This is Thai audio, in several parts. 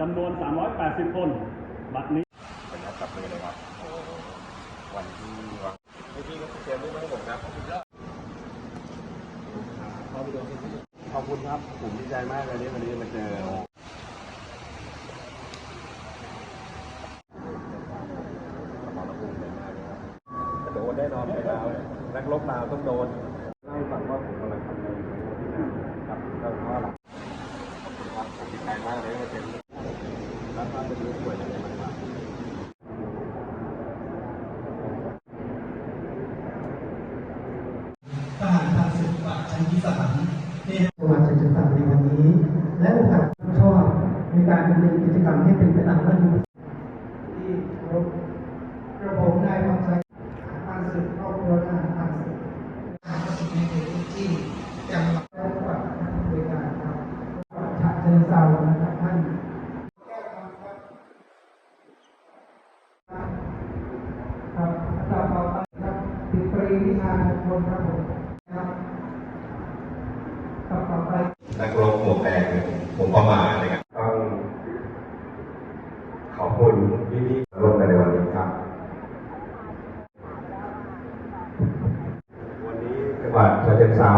จำนวน 380 คน บัดนี้เป็นนัดจับมือเลยครับวันที่วางพี่ๆก็เตรียมรูปมาให้ผมครับขอบคุณครับ ผมดีใจมากเลยที่วันนี้มาเจอสมรภูมิเลยมากเลยครับโดนแน่นอนเลยเรานักลบลาวต้องโดนเล่าให้ฟังว่าผมกำลังทำอะไรอยู่กับเจ้าพ่อหลักขอบคุณครับผมดีใจมากเลยที่มาเจอ แล้วก็จะดูสวยยังไงบ้างครับทหารผ่านศึกป่าชั้นที่สามนี่จังหวัดฉะเชิงเทราในวันนี้ และโอกาสชอบในการดำเนินกิจกรรมให้เป็นไปตามรัฐธรรมนูญที่ครพกระผมนายพรชัยผ่านศึกครอบครัวทหารผ่านศึกทหารศึกในพื้นที่จังหวัดและจังหวัดท่าบริการครับฉะเชิงเทรานะครับท่าน ครับต่อไปครับติดปรีวิชามงคลครับผมครับต่อไปนักรบหมวกแดงผมก็มานะครับต้องขอบคุณพี่ที่ร่วมกันในวันนี้ครับ วันนี้จังหวัดฉะเชิงเทรา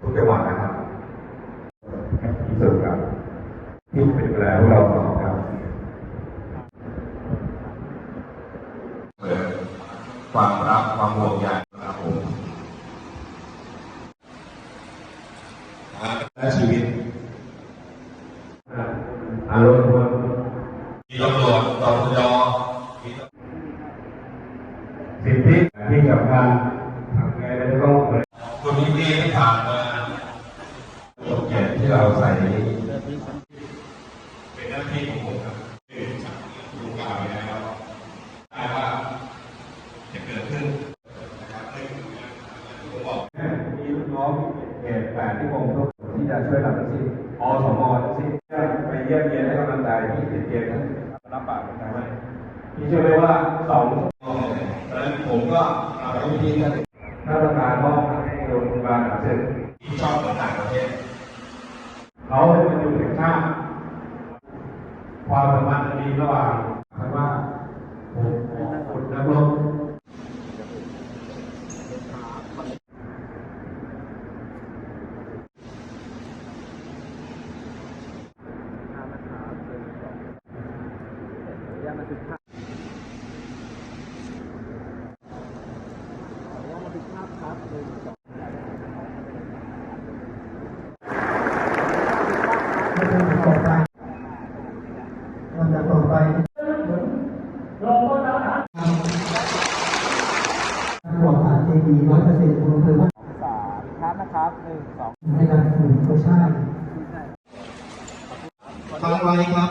ทุกจังหวัดนะครับที่สุดครับที่เป็นเวลาพวเราต่อครับเปิด ความรักความห่วงใยครับผมและชีวิตอารมณ์คนมีตำรวจตำรวจมีสิทธิที่สำคัญทำไงไม่ต้องเลยคุณพี่ที่ผ่านมาสมเกียรติที่เราใส่นี้เป็นหน้าที่ของผมครับดูกล่าวแล้วได้ว่าจะเกิดขึ้นนะครับหนึ่งผมบอก มีลูกน้องเห ตุแปดที่ผมทุกที่จะช่วยทำทั้งสิ้นอสมทั้งสิ้นไปเยี่ยมเยียนให้กำลังใจที่ติดเกมนั้นรับปากกันไว้พี่เชื่อไหมว่าสองโมงเนี่ยตอนนั้นผมก็เอาไปที่ท่านท่านประธานมอบให้โรงพยาบาลอาเซียนที่ชอบต่างประเทศเขาเป็นมันอยู่แห่งชาติความสัมพันธ์ดีระหว่าง มันทึกภาพบัภาพครับหนึ่งสองร้อยเปอร์เซ็นต์คุณเพิ่มสามครับนะครับหนึ่งสองในการหนึ่งก็ใช่ฟังไว้ครับ